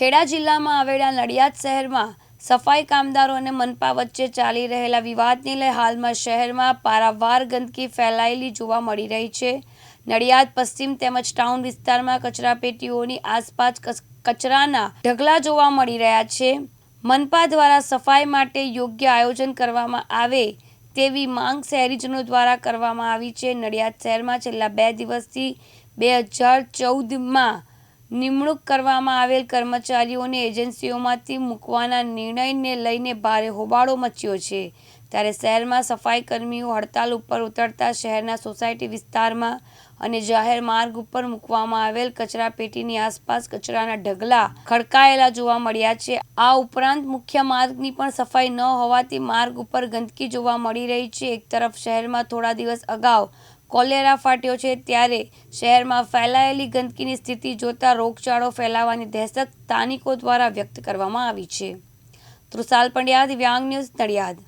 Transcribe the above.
ખેડા જિલ્લામાં આવેલા નડિયાદ શહેરમાં સફાઈ કામદારો અને મનપા વચ્ચે ચાલી રહેલા વિવાદને લઈ હાલમાં શહેરમાં પારાવાર ગંદકી ફેલાયેલી જોવા મળી રહી છે. નડિયાદ, પશ્ચિમ તેમજ ટાઉન વિસ્તારમાં કચરાપેટીઓની આસપાસ કચ- કચરાના ઢગલા જોવા મળી રહ્યા છે. મનપા દ્વારા સફાઈ માટે યોગ્ય આયોજન કરવામાં આવે તેવી માંગ શહેરીજનો દ્વારા કરવામાં આવી છે. નડિયાદ શહેરમાં છેલ્લા બે દિવસથી બે હજાર ચૌદમાં નિમણૂક કરવામાં આવેલ કર્મચારીઓને એજન્સીઓમાંથી મૂકવાના નિર્ણયને લઈને ભારે હોબાળો મચ્યો છે. ત્યારે શહેરમાં સફાઈ કર્મીઓ હડતાલ ઉપર ઉતરતા શહેરના સોસાયટી વિસ્તારમાં અને જાહેર માર્ગ ઉપર મૂકવામાં આવેલ કચરાપેટીની આસપાસ કચરાના ઢગલા ખડકાયેલા જોવા મળ્યા છે. આ ઉપરાંત મુખ્ય માર્ગની પણ સફાઈ ન હોવાથી માર્ગ ઉપર ગંદકી જોવા મળી રહી છે. એક તરફ શહેરમાં થોડા દિવસ અગાઉ કોલેરા ફાટ્યો છે ત્યારે શહેરમાં ફેલાયેલી ગંદકીની સ્થિતિ જોતા રોગચાળો ફેલાવાની દહેશત સ્થાનિકો દ્વારા વ્યક્ત કરવામાં આવી છે. તૃષાલ પંડ્યા, દિવ્યાંગ ન્યૂઝ નડિયાદ.